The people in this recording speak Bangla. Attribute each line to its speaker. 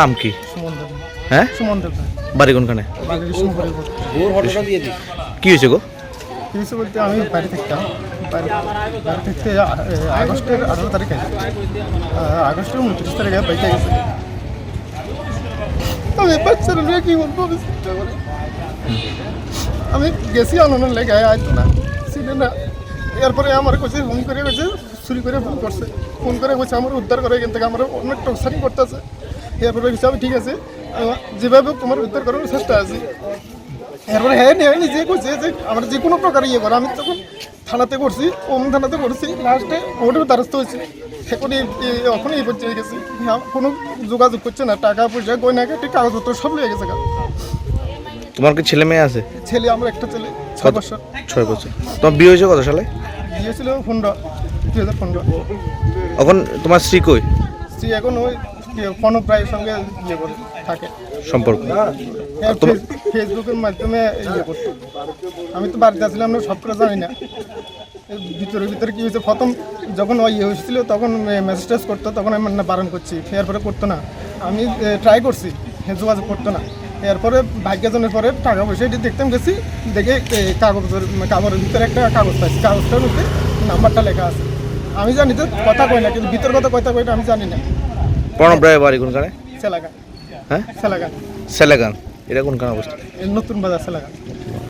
Speaker 1: নাম কি? হ্যাঁ? বাড়ি কোনখানে? কি হয়েছে গো?
Speaker 2: কিছু বলতে আমি বাড়ি থাকতাম। বাড়ি থাকতে আগস্টের আঠারো তারিখে আগস্টের উনত্রিশ তারিখে বাইকে গেছে। আমি বাচ্চারা নিয়ে কি বলব আমি চিন্তা করি। আমি গেছি আনন্দের লেগে আইতো না। ছিল না। এরপরে আমার কাছে ফোন করে গেছে চুরি করে ফোন করছে। ফোন করে গেছে আমার উদ্ধার করে এখান থেকে আমার অনেক টকসারি করতেছে। এরপরে গেছে ঠিক আছে। যেভাবে তোমার উদ্ধার করার চেষ্টা আছে। এরপরে হ্যাঁ নিয়ে নিজে করছে যে আমার যে কোনো প্রকার ইয়ে করে আমি তখন থানাতে করছি ওম থানাতে করছি লাস্টে ওটার দ্বারস্থ হয়েছে এখন এখন এই পর্যায়ে গেছি। হ্যাঁ, কোনো যোগাযোগ করছে না টাকা পয়সা গয়না কাটি কাগজপত্র সব লেগে গেছে।
Speaker 1: তোমার কি ছেলে মেয়ে আছে?
Speaker 2: ছেলে আমার একটা ছেলে ছয় বছর
Speaker 1: ছয় বছর তোমার বিয়ে হয়েছে কত সালে
Speaker 2: বিয়ে ছিল পনেরো দুই হাজার পনেরো
Speaker 1: এখন তোমার স্ত্রী কই
Speaker 2: স্ত্রী এখন ওই ফোন প্রায়ের সঙ্গে ইয়ে করে থাকে।
Speaker 1: সম্পর্ক।
Speaker 2: হ্যাঁ, ফেস- ফেসবুকের মাধ্যমে ইয়ে করতো। আমি তো বাড়িতে আসলাম না সব করে জানি না। ভিতরে ভিতরে কি হয়েছে? প্রথম যখন ওই ইয়ে হয়েছিল তখন মেসেজ টেস করতো তখন আমি না বারণ করছি। এরপরে করতো না। আমি ট্রাই করছি যোগাযোগ করতো না। এরপরে ভাগ্যজনের পরে টাকা পয়সা এটি দেখতাম গেছি দেখে কাগজের কাগজের ভিতরে একটা কাগজ পাইছি। কাগজটার মধ্যে নাম্বারটা লেখা আছে। আমি জানি তো কথা কই না কিন্তু ভিতর কথা কথা কই না আমি জানি না।
Speaker 1: প্রণব রায় বাড়ি কোনখানে? হ্যাঁ?
Speaker 2: সেলাগান।
Speaker 1: সেলেগান। এটা কোনখানে অবস্থা
Speaker 2: নতুন বাজার সেলাগা